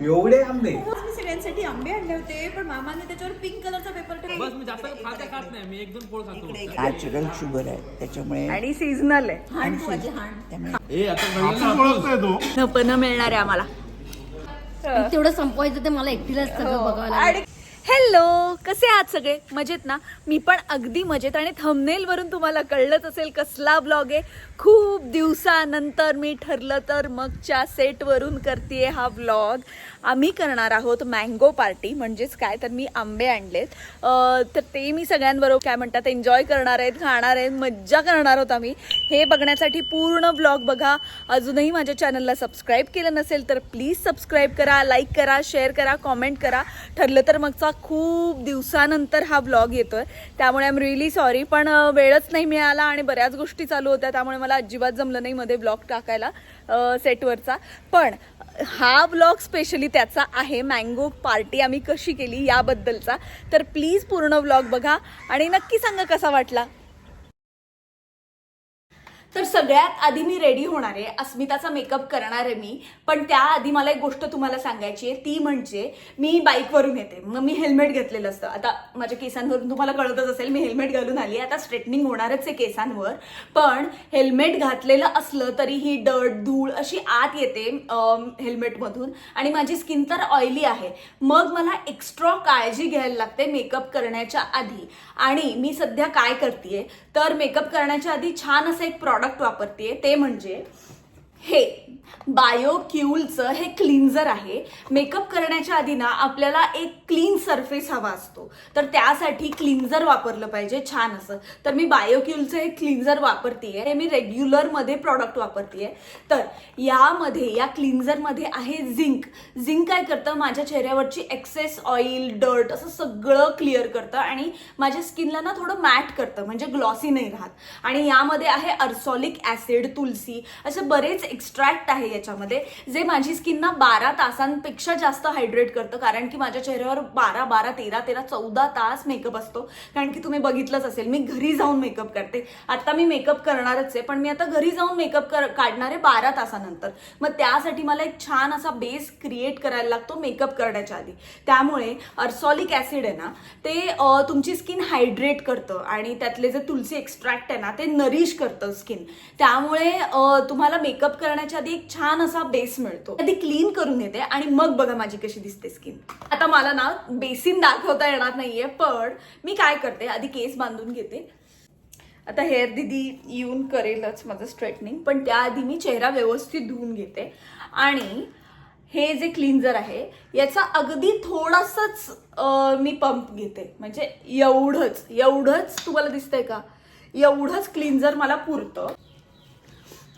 एवढे आंबे. मी सगळ्यांसाठी आंबे आणले होते पण मामाने त्याच्यावर पिंक कलरचा पेपर बस मी जास्त खात खात नाही मी एक दोन पोळ खातो. नॅचरल शुगर आहे त्याच्यामुळे आणि सीझनल आहे. हाण आजी हाण त्यामुळे ए आता आपण ओळखतोय तो. नपन मिळणार आहे आम्हाला. तेवढं संपवायचं ते मला एकटीलाच सगळं बघावं लागेल. हॅलो कसे आहात सगळे? मजेत ना? मी पण अगदी मजेत आणि थंबनेल वरून तुम्हाला कळलंच असेल कसला ब्लॉग आहे. खूप दिवसानंतर मी ठरलं तर मगच्या सेटवरून करते हा ब्लॉग आम्ही करणार आहोत मँगो पार्टी म्हणजेच काय? तर मी आंबे आणलेत. तर ते मी सगळ्यांबरोबर काय म्हणतात एन्जॉय करणार आहेत खाणार आहेत मज्जा करणार आहोत आम्ही. हे बघण्यासाठी पूर्ण ब्लॉग बघा. अजूनही माझ्या चॅनलला सबस्क्राईब केलं नसेल तर प्लीज सबस्क्राईब करा लाईक करा शेअर करा कॉमेंट करा. ठरलं तर मगचा खूप दिवसानंतर हा ब्लॉग येतोय. त्यामुळे आय एम रिअली सॉरी पण वेळच नाही मिळाला आणि बऱ्याच गोष्टी चालू होत्या त्यामुळे मला अजिबात जमलं नाही मध्ये ब्लॉग टाकायला सेटवरचा. पण हा ब्लॉग स्पेशली त्याचा आहे मँगो पार्टी आम्ही कशी केली याबद्दलचा. तर प्लीज पूर्ण ब्लॉग बघा आणि नक्की सांगा कसा वाटला. तर सगळ्यात आधी मी रेडी होणार आहे. अस्मिताचा मेकअप करणार आहे मी. पण त्याआधी मला एक गोष्ट तुम्हाला सांगायची आहे. ती म्हणजे मी बाईकवरून येते. मग मी हेल्मेट घेतलेलं असतं. आता माझ्या केसांवरून तुम्हाला कळतच असेल मी हेल्मेट घालून आली आता स्ट्रेटनिंग होणारच आहे केसांवर. पण हेल्मेट घातलेलं असलं तरी ही डट धूळ अशी आत येते हेल्मेटमधून आणि माझी स्किन तर ऑइली आहे. मग मला एक्स्ट्रा काळजी घ्यायला लागते मेकअप करण्याच्या आधी. आणि मी सध्या काय करते तर मेकअप करण्याच्या आधी छान असं एक प्रॉडक्ट वापरते ते म्हणजे हे. बायोक्यूलचं हे क्लिन्झर आहे. मेकअप करण्याच्या आधी ना आपल्याला एक क्लीन सरफेस हवा असतो. तर त्यासाठी क्लिन्झर वापरलं पाहिजे. छान असं. तर मी बायोक्यूलचं हे क्लिन्झर वापरतेय. हे मी रेग्युलरमध्ये प्रॉडक्ट वापरतेय. तर यामध्ये या क्लिन्झरमध्ये आहे झिंक. झिंक काय करतं? माझ्या चेहऱ्यावरची एक्सेस ऑइल डर्ट असं सगळं क्लिअर करतं आणि माझ्या स्किनला ना थोडं मॅट करतं. म्हणजे ग्लॉसी नाही राहत. आणि यामध्ये आहे अर्सॉलिक ऍसिड तुलसी. असे बरेच एक्स्ट्रॅक्ट आहे याच्यामध्ये. जे माझी स्किन ना बारा तासांपेक्षा जास्त हायड्रेट करतं कारण की माझ्या चेहऱ्यावर बारा बारा तेरा तेरा चौदा तास मेकअप असतो. कारण की तुम्ही बघितलंच असेल मी घरी जाऊन मेकअप करते. आता मी मेकअप करणारच आहे पण मी आता घरी जाऊन मेकअप कर काढणार आहे बारा तासानंतर. मग त्यासाठी मला एक छान असा बेस क्रिएट करायला लागतो मेकअप करण्याच्या आधी. त्यामुळे अर्सॉलिक ऍसिड आहे ना ते तुमची स्किन हायड्रेट करतं आणि त्यातले जे तुलसी एक्स्ट्रॅक्ट आहे ना ते नरिश करतं स्किन त्यामुळे तुम्हाला मेकअप करण्याच्या आधी एक छान छान असा बेस मिळतो. आधी क्लीन करून येते आणि मग बघा माझी कशी दिसते स्किन आता मला ना बेसिन दाखवता येणार नाहीये पण मी काय करते आधी केस बांधून घेते. आता हेअर दिदी येऊन करेलच माझं स्ट्रेटनिंग पण त्याआधी मी चेहरा व्यवस्थित धुवून घेते. आणि हे जे क्लिन्झर आहे याचा अगदी थोडासाच मी पंप घेते. म्हणजे एवढंच एवढंच तुम्हाला दिसतंय का? एवढंच क्लिन्झर मला पुरतं.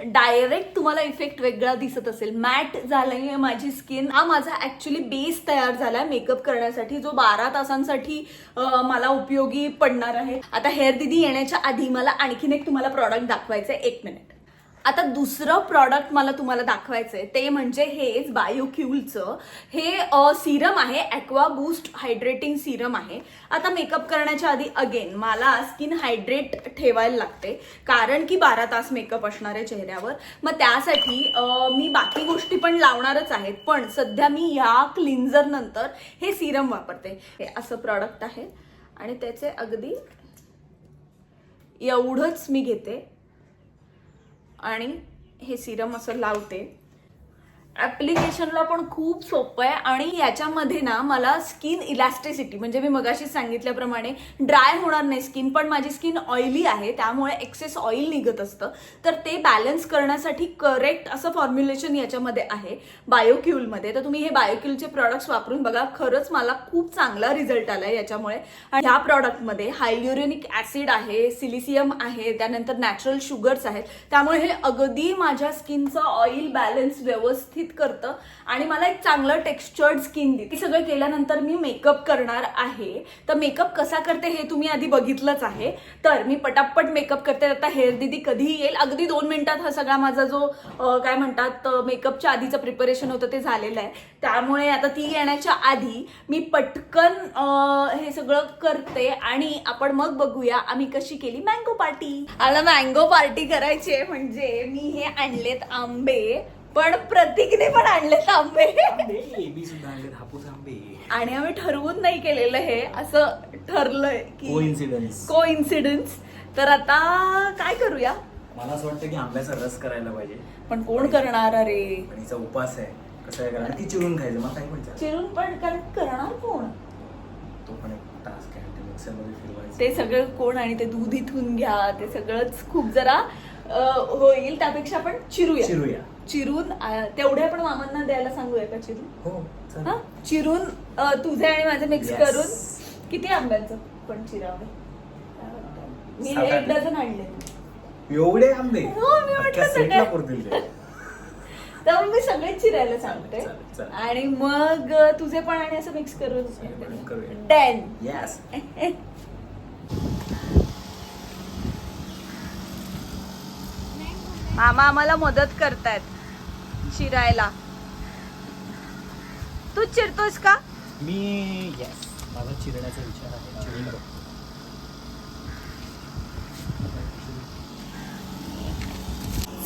डायरेक्ट तुम्हाला इफेक्ट वेगळा दिसत असेल. मॅट झालंय माझी स्किन. हा माझा ऍक्च्युली बेस तयार झालाय मेकअप करण्यासाठी. जो बारा तासांसाठी मला उपयोगी पडणार आहे. आता हेअर दिदी येण्याच्या आधी मला आणखीन एक तुम्हाला प्रॉडक्ट दाखवायचं आहे एक मिनिट आता दुसरं प्रॉडक्ट मला तुम्हाला दाखवायचंय. ते म्हणजे हेच बायोक्यूलचं हे सिरम आहे ॲक्वा बूस्ट हायड्रेटिंग सिरम आहे. आता मेकअप करण्याच्या आधी अगेन मला स्किन हायड्रेट ठेवायला लागते. कारण की बारा तास मेकअप असणार आहे चेहऱ्यावर. मग त्यासाठी मी बाकी गोष्टी पण लावणारच आहेत. पण सध्या मी या क्लिन्झर नंतर हे सिरम वापरते. हे असं प्रॉडक्ट आहे. आणि त्याचे अगदी एवढंच मी घेते. आणि हे सिरम असं लावते. ऍप्लिकेशनला पण खूप सोपं आहे आणि याच्यामध्ये ना मला स्किन इलास्टिसिटी म्हणजे मी मगाशीच सांगितल्याप्रमाणे ड्राय होणार नाही स्किन पण माझी स्किन ऑइली आहे त्यामुळे एक्सेस ऑइल निघत असतं. तर ते बॅलन्स करण्यासाठी करेक्ट असं फॉर्म्युलेशन याच्यामध्ये आहे बायोक्यूलमध्ये तर तुम्ही हे बायोक्यूलचे प्रॉडक्ट्स वापरून बघा खरंच मला खूप चांगला रिझल्ट आलाय याच्यामुळे. आणि ह्या प्रॉडक्टमध्ये हायल्युरिनिक ऍसिड आहे सिलिसियम आहे त्यानंतर नॅचरल शुगर्स आहेत. त्यामुळे हे अगदी माझ्या स्किनचं ऑइल बॅलन्स व्यवस्थित करतं आणि मला एक चांगलं टेक्स्चर्ड स्किन देते. हे सगळं केल्यानंतर मी मेकअप करणार आहे. तर मेकअप कसा करते हे तुम्ही आधी बघितलंच आहे. तर मी पटापट मेकअप करते. आता हेअर दिदी कधी येईल. अगदी दोन मिनिटात हा सगळा माझा जो काय म्हणतात मेकअपच्या आधीचं प्रिपरेशन होतं ते झालेलं आहे. त्यामुळे आता ती येण्याच्या आधी मी पटकन हे सगळं करते आणि आपण मग बघूया आम्ही कशी केली मँगो पार्टी आला मँगो पार्टी करायची आहे म्हणजे मी हे आणलेत आंबे. पण प्रतीकने पण आणले आंबे. मी सुद्धा आणले हापूस आंबे. आणि आम्ही ठरवून नाही केलेलं हे असं ठरलंय की Coincidence. को इन्सिडन्स तर आता काय करूया? मला असं वाटतं की आंब्याचा रस करायला पाहिजे. पण कोण करणार अरे? पण हिचा उपास आहे. कसं आहे कारण ती चिरून खायचं मला काही पण चालेल. चिरून पण कारण करणार कोण? तो पण एक टास्क आहे ते मिक्सरमध्ये फिरवायचं. ते सगळं कोण आणि ते दूध इथून घ्या ते सगळंच खूप जरा होईल त्यापेक्षा आपण चिरूया चिरूया चिरून तेवढे आपण मामांना द्यायला सांगूया का चिरून हो हा. चिरून अं, तुझे आणि माझे मिक्स Yes. करून किती आंब्यांचं पण चिरावे मी सात एक आठ. डझन आणले एवढे आंबे हो, मी म्हटलं अख्ख्या सेटला सगळे. पुरतील ते. तर मी सगळे चिरायला सांगते चालेल, चालेल. आणि मग अं, तुझे पण आणि असं मिक्स करून करूया. Dan Yes. मामा आम्हाला मदत करतायत चिरायला तू चिरतोस का? मी येस माझा चिरण्याचा विचार आहे. चिरून बघतो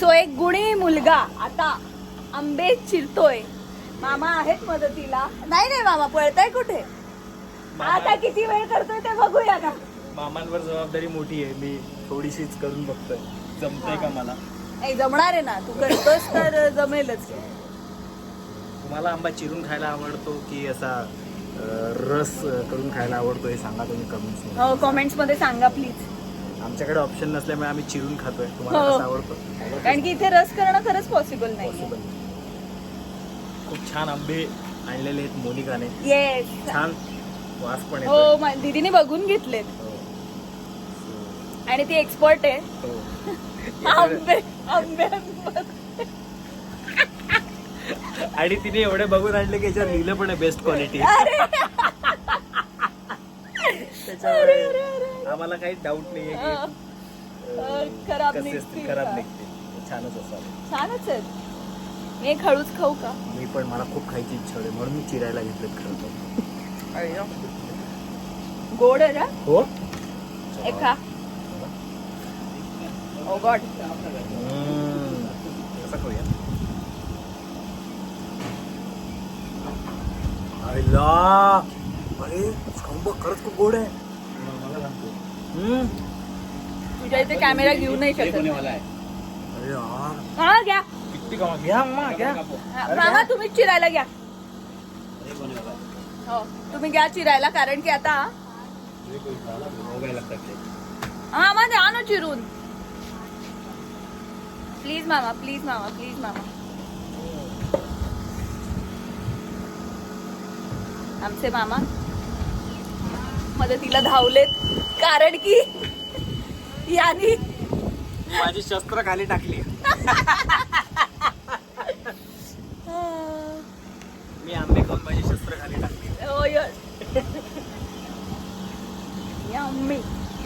सो एक गुणी मुलगा आता आंबे चिरतोय. मामा आहेत मदतीला. नाही नाही मामा पळताय कुठे? आता किती वेळ करतोय ते बघूया ना. मामांवर जबाबदारी मोठी आहे. मी थोडीशीच करून बघतोय. जमतंय का मला? नाही जमणार आहे ना. तू करतोस तर जमेलच. तुम्हाला आंबा चिरून खायला आवडतो की असा रस करून खायला आवडतो हे सांगा तुम्ही कमेंट्स हो कमेंट्समध्ये सांगा प्लीज आमच्याकडे ऑप्शन नसल्यामुळे आम्ही चिरून खातोय. तुम्हाला हो. कसं आवडतो? कारण की इथे रस करणं खरंच पॉसिबल नाही. खूप छान आंबे आणलेले आहेत मोनिकाने. येस छान वास पण हो दीदीने बघून घेतलेत. आणि ती एक्सपर्ट आहे. आंबे आणि तिने एवढे बघून आणले की याच्यावर लिहिलं पण आहे बेस्ट क्वालिटी अरे. अरे अरे अरे आम्हाला काही डाऊट नाहीये अं, की अं, खराब कसे निघतील खराब का? निघते छानच असावं. छानच आहेत मी एक हळूच खाऊ का? मी पण मला खूप खायची इच्छा होती म्हणून मी चिरायला घेतलं खरं तर. गोड आहे ना? हो? एक खा. ओ गॉड कसा खाऊया आईला. अरे खरंच खूप गोड आहे. हम्म. तुझ्या इथे कॅमेरा घेऊ नाही शकत. अरे यार. हा घ्या. किती का घ्या मा घ्या. हा, मामा तुम्हीच चिरायला घ्या. हो तुम्ही घ्या चिरायला कारण की आता हा मामा द्या ना चिरून. प्लीज मामा प्लीज मामा प्लीज मामा आमचे मामा मदतीला धावलेत कारण की यांनी माझी शस्त्र खाली टाकली. मी आंबे खाऊन माझी शस्त्र खाली टाकली. हो यम्मी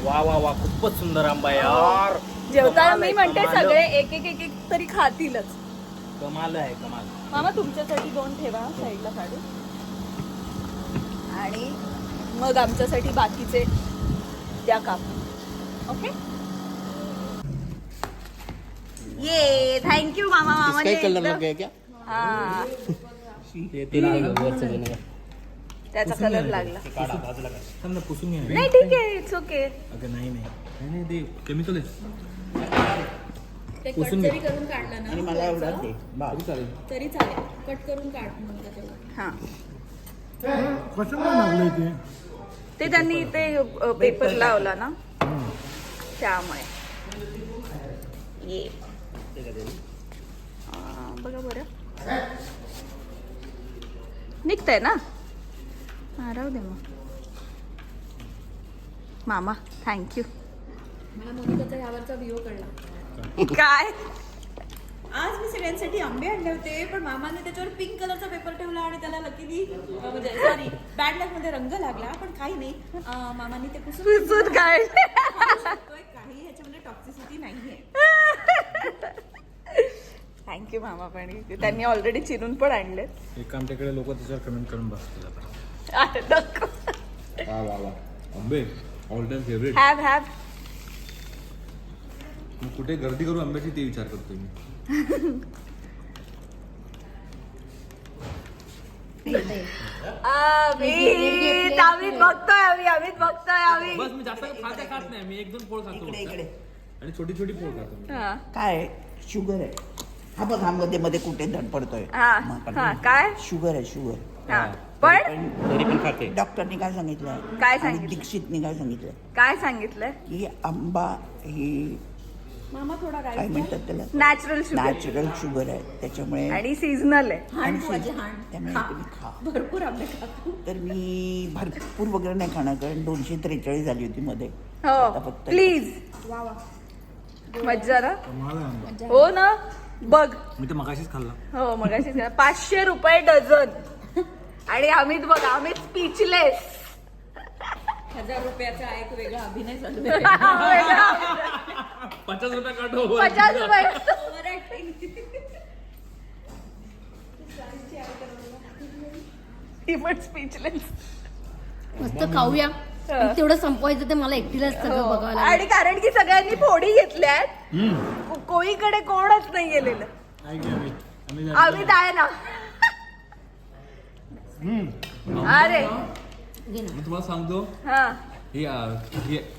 वा वा वा खूपच सुंदर आंबा यार. जेवताना मी म्हणते. सगळे एक एक एक एक तरी खातीलच. कमाल आहे कमाल. मामा तुमच्यासाठी दोन ठेवा साईडला काढून. आणि मग आमच्यासाठी बाकीचे द्या काप ओके? ये थँक्यू मामा मामा हा. त्याचा कलर लागला. पुसून घ्या. नाही ठीक आहे इट्स ओके अगं नाही नाही. नाही नाही ते केमिकल आहे. ते कट जरी करून काढलं ना मला आवडत ते तरी चालेल. तरी चालेल. कट करून काढ मग त्याच्यावर. हा. कशाला लागलंय ते? ते त्यांनी ते पेपर लावला ना? त्यामुळे. ये. आ, बघा बरं. निघतंय ना? हा राहू दे मग. मामा थँक्यू मला मोनिकाचा यावरचा व्हिडिओ कळला. काय? आज मी सगळ्यांसाठी आंबे आणले होते पण मामाने त्याच्यावर पिंक कलरचा पेपर ठेवला आणि त्याला लकीली म्हणजे सॉरी बॅड लकमध्ये रंग लागला पण काही नाही. मामाने ते पुसून काय. काही ह्याच्यामध्ये टॉक्सिसिटी नाहीये. थँक्यू मामा पण. त्यांनी ऑलरेडी चिरून पण आणले. एक आमच्याकडे लोक त्याच्यावर कमेंट करून बसतील आता. वा वा वा. आंबे all time favourite have have मग कुठे गर्दी करू आंब्याची ते विचार करतोय मी अमित अमित बघतोय आम्ही अमित बघतोय आम्ही बस मी जास्त काय खात नाही मी एक दोन पोळ खातो इकडे फक्त. इकडे आणि छोटी छोटी पोळ खातो मी. हा. काय? शुगर आहे हा बघ हा मध्ये मध्ये कुठे धडपडतोय हा, मग हा, काय? शुगर आहे शुगर हा. पण पण तरी पण खाते डॉक्टरनी काय सांगितलंय काय सांगितलं? दीक्षितनी काय सांगितलंय काय सांगितलंय की आंबा ही मामा थोडा काय म्हणतात त्याला? नॅचरल शुगर नॅचरल शुगर आहे. त्याच्यामुळे आणि सीझनल आहे. हांड माझे हांड. त्यामुळे तुम्ही खा. भरपूर आंबे खातो तर मी भरपूर वगैरे नाही खाणार कारण दोनशे त्रेचाळीस झाली होती मध्ये. हो. आता फक्त- प्लीज मज्जा ना हो ना? बघ. मी तर मगाशीच खाल्ला. हो मग पाचशे रुपये डझन. आणि अमित बघ अमित स्पीचलेस हजार रुपयाचा एक वेगळा अभिनय चालू पचास रुपये काढो. पचास रुपये. Over acting. ती पण स्पीचलेस मस्त खाऊया. तेवढं संपवायचं ते मला एकटीलाच सगळं बघावं हो. आणि कारण की सगळ्यांनी फोडी घेतल्यात. को- कोळीकडे कोणच नाही गेलेलं. अमित आहे ना अरे. मी तुम्हाला सांगतो हे.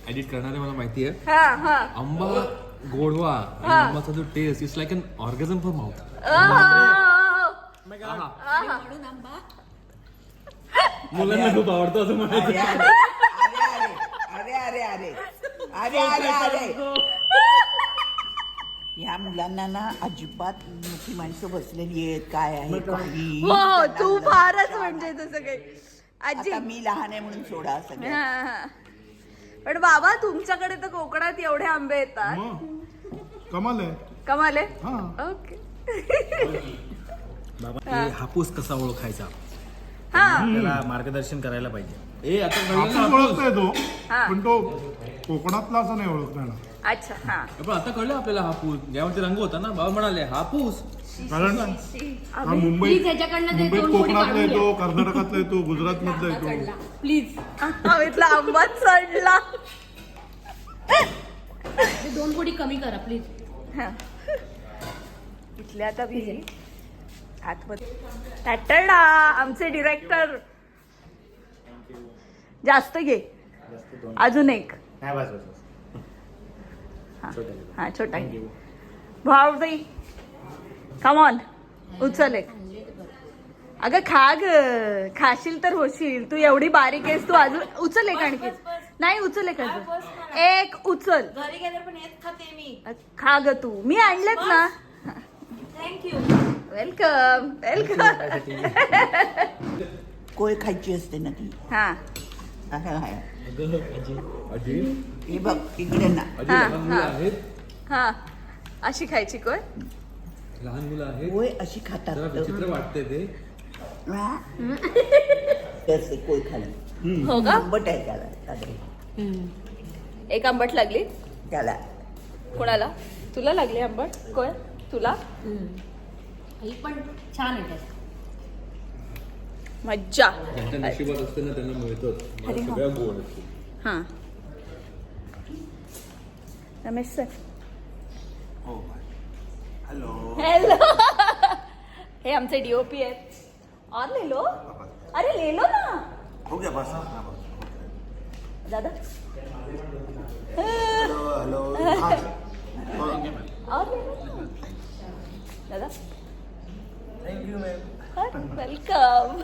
एडिट करणारे मला माहिती आहे. हा हा. आंबा गोडवा आंबाचा जो taste it's like an orgasm for mouth मुलांना खूप आवडतो असं म्हणायचं. अरे अरे अरे अरे अरे. ह्या मुलांना ना अजिबात मोठी माणसं बसलेली आहेत काय आहे हो, हो, तू फारच म्हणजे तसं काही. आजी. आता मी लहान आहे म्हणून सोडा सगळं हा, हा. पण बाबा तुमच्याकडे तर कोकणात एवढे आंबे येतात. कमाल आहे. कमाले हा. ओके. बाबा हे. हापूस कसा ओळखायचा? हा. त्याला मार्गदर्शन करायला पाहिजे. ए आता कळलं ना ओळखतोय तो हा. पण तो कोकणातला असं नाही ओळखताना अच्छा हा पण आता कळलं आपल्याला हापूस. ज्यावरती रंग होता ना बाबा म्हणाले हापूस. कारण हा ते मुंबईत दोन कोटी कोकणातला येतो कर्नाटकातला येतो गुजरात मधला येतो. प्लीज अमितला आंबाच चढला. ते दोन कोटी कमी करा प्लीज हा. इथल्या आता विहिरी आतमध्ये. टॅटडा आमचे डिरेक्टर जास्त घे. अजून एक. नाही बस बस बस. हा. छोटा. घे. हा छोटा भावताई कमॉन उचल एक. अगं खा ग खाशील तर होशील. तू एवढी बारीक आहेस तू अजून उचल एक आणखी. नाही उचल एक अजून. एक उचल. घरी गेल्यावर पण येत खाते मी. खा ग तू. मी आणलेत ना. थँक्यू वेलकम वेलकम कोय खायची असते ना ती? हा. असं आहे. अजय हे बघ इकडे ना. हा, हा. हा. अशी खायची कोय लहान मुलं आहेत. कोय अशी खातात. जरा विचित्र वाटते ते. हा. कोय खाली. हो का? आंबट आहे त्याला. एक आंबट लागली? त्याला. कोणाला? तुला लागली आंबट? कोय तुला? ही पण छान आहे. मज्जा. नशिबात असते ना त्यांना मिळतं मला अरे हा. सगळ्या गोड असते हा. रमेश सर. हॅलो हॅलो हे आमचे डीओपी आहेत. और ले लो. अरे ले लो ना. हो गया बस. दादा. हॅलो और ले लो. दादा. थँक्यू मॅम वेलकम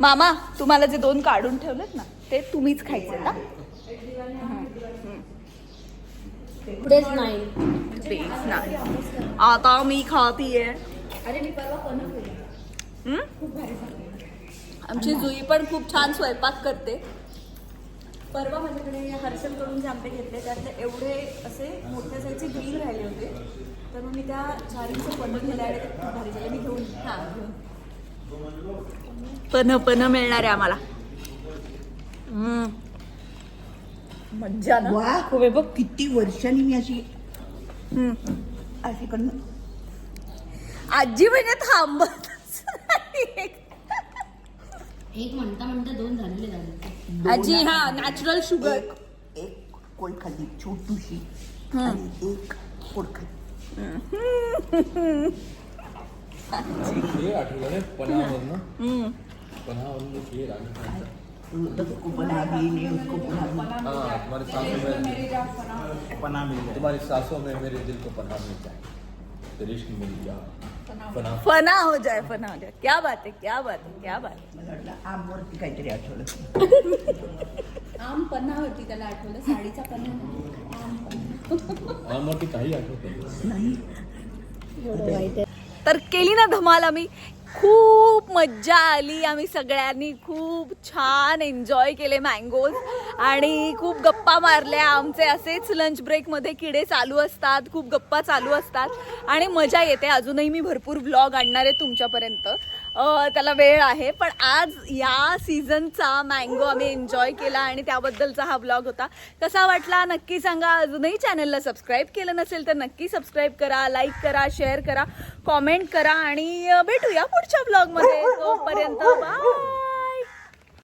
मामा तुम्हाला जे दोन काढून ठेवलेत ना ते तुम्हीच खायचे ना पुढेच नाही प्लीज नाही आता मी खातीये अरे मी परवा बनवलेलं हम्म? आमची जुई पण खूप छान स्वयंपाक करते. परवा माझ्याकडे हर्षलकडून जे आंबे घेतले त्यातले एवढे असे मोठ्या साईजचे ग्रीन राहिले होते. तर मग मी त्या चारीचं पन्नं केलं आणि ते खूप भारी झाले मी घेऊन हां. घेऊन पन पन मिळणार आहे आम्हाला. हम्म. मज्जा ना वा हे बघ किती वर्षांनी मी अशी. अशी करणं आजी म्हणजे थांबतच नाही. एक म्हणता म्हणता दोन झालेले झाले आजी हा नॅचरल शुगर एक एक खाल्ली छोटूशी हं. आणि एक खाल्ली हे आठवलं नाही पन्हावरनं. पन्हावरनं. उसको बना दी नहीं उसको बना दी हाँ तुम्हारी सासों में पना मिल जाए तुम्हारी सासों में मेरे दिल को पनाह मिल जाए तेरी इश्क मिल जाए फना हो जाए फना हो जाए क्या बात है क्या बात है क्या बात है आमवरती काहीतरी आठवलं आम पन्हा होती त्याला आठवलं साडीचा पन्हा काही आठवत नाही तर केली ना धमाल आम्ही. खूप मज्जा आली. आम्ही सगळ्यांनी खूप छान एन्जॉय केले मँगोज आणि खूप गप्पा मारल्या. आमचे असेच लंच ब्रेकमध्ये किडे चालू असतात खूप गप्पा चालू असतात आणि मजा येते. अजूनही मी भरपूर व्लॉग आणणार आहे तुमच्यापर्यंत. त्याला वेळ आहे. पण आज या सीझनचा मँगो आम्ही एन्जॉय केला आणि त्याबद्दलचा हा ब्लॉग होता. कसा वाटला नक्की सांगा. अजूनही चॅनलला सबस्क्राईब केलं नसेल तर नक्की सबस्क्राईब करा लाईक करा शेअर करा कॉमेंट करा आणि भेटूया पुढच्या ब्लॉगमध्ये तोपर्यंत बाय